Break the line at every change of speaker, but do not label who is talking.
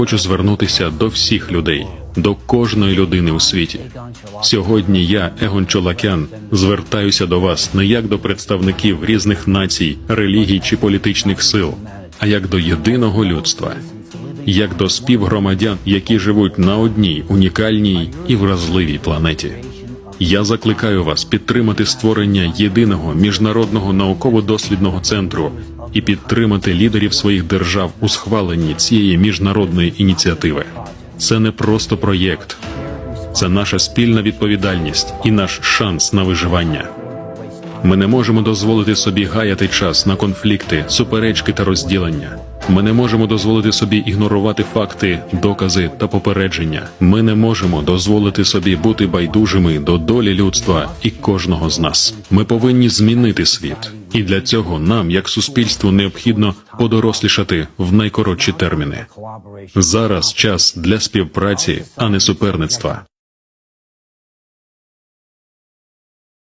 Хочу звернутися до всіх людей, до кожної людини у світі. Сьогодні я, Егон Чолакян, звертаюся до вас не як до представників різних націй, релігій чи політичних сил, а як до єдиного людства, як до співгромадян, які живуть на одній унікальній і вразливій планеті. Я закликаю вас підтримати створення єдиного міжнародного науково-дослідного центру і підтримати лідерів своїх держав у схваленні цієї міжнародної ініціативи. Це не просто проєкт, це наша спільна відповідальність і наш шанс на виживання. Ми не можемо дозволити собі гаяти час на конфлікти, суперечки та розділення. Ми не можемо дозволити собі ігнорувати факти, докази та попередження. Ми не можемо дозволити собі бути байдужими до долі людства і кожного з нас. Ми повинні змінити світ, і для цього нам, як суспільству, необхідно подорослішати в найкоротші терміни. Зараз час для співпраці, а не суперництва.